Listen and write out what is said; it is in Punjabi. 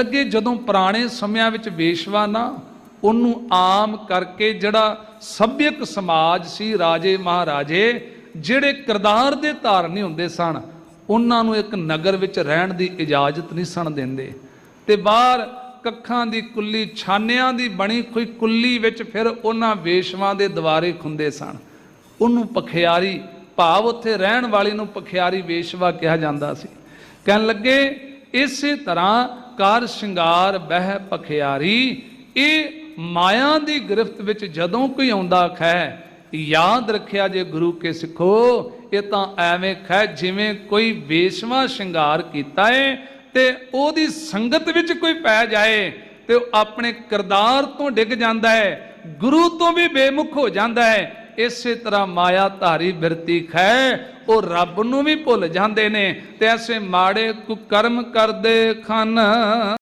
ਲੱਗੇ ਜਦੋਂ ਪੁਰਾਣੇ ਸਮਿਆਂ ਵਿੱਚ ਵੇਸ਼ਵਾ ਨਾ, ਉਹਨੂੰ ਆਮ ਕਰਕੇ ਜਿਹੜਾ ਸਭਿਅਕ ਸਮਾਜ ਸੀ ਰਾਜੇ ਮਹਾਰਾਜੇ, ਜਿਹੜੇ ਕਿਰਦਾਰ ਦੇ ਧਾਰਨੀ ਹੁੰਦੇ ਸਨ, ਉਹਨਾਂ ਨੂੰ ਇੱਕ ਨਗਰ ਵਿੱਚ ਰਹਿਣ ਦੀ ਇਜਾਜ਼ਤ ਨਹੀਂ ਸਨ ਦਿੰਦੇ। ਤੇ ਬਾਹਰ ਕੱਖਾਂ ਦੀ ਕੁੱਲੀ, ਛਾਨਿਆਂ ਦੀ ਬਣੀ ਕੋਈ ਕੁੱਲੀ ਵਿੱਚ ਫਿਰ ਉਹਨਾਂ ਵੇਸ਼ਵਾਂ ਦੇ ਦੁਆਰੇ ਖੁੰਦੇ ਸਨ। ਉਹਨੂੰ ਪਖਿਆਰੀ ਭਾਵ ਉੱਥੇ ਰਹਿਣ ਵਾਲੀ ਨੂੰ ਪਖਿਆਰੀ ਵੇਸ਼ਵਾ ਕਿਹਾ ਜਾਂਦਾ ਸੀ। ਕਹਿਣ ਲੱਗੇ, ਇਸੇ ਤਰ੍ਹਾਂ ਕਰ ਸ਼ਿੰਗਾਰ, ਬਹਿ ਪਖਿਆਰੀ ਇਹ ਮਾਇਆ ਦੀ ਗ੍ਰਿਫਤ ਵਿੱਚ ਜਦੋਂ ਕੋਈ ਆਉਂਦਾ ਖੈ, ਯਾਦ ਰੱਖਿਆ ਜੇ ਗੁਰੂ ਕੇ ਸਿੱਖੋ, ਇਹ ਤਾਂ ਐਵੇਂ ਖੈ ਜਿਵੇਂ ਕੋਈ ਵੇਸ਼ਵਾ ਸ਼ਿੰਗਾਰ ਕੀਤਾ ਏ, ਤੇ ਉਹਦੀ ਸੰਗਤ ਵਿੱਚ ਕੋਈ ਪੈ ਜਾਏ, ਤੇ ਉਹ ਆਪਣੇ ਕਿਰਦਾਰ ਤੋਂ ਡਿੱਗ ਜਾਂਦਾ ਹੈ ਗੁਰੂ ਤੋਂ ਵੀ ਬੇਮੁਖ ਹੋ ਜਾਂਦਾ ਹੈ ਇਸੇ ਤਰ੍ਹਾਂ ਮਾਇਆ ਧਾਰੀ ਬਿਰਤੀ ਖੈ, ਉਹ ਰੱਬ ਨੂੰ ਵੀ ਭੁੱਲ ਜਾਂਦੇ ਨੇ ਤੇ ਐਸੇ ਮਾੜੇ ਕੁਕਰਮ ਕਰਦੇ ਖਨ।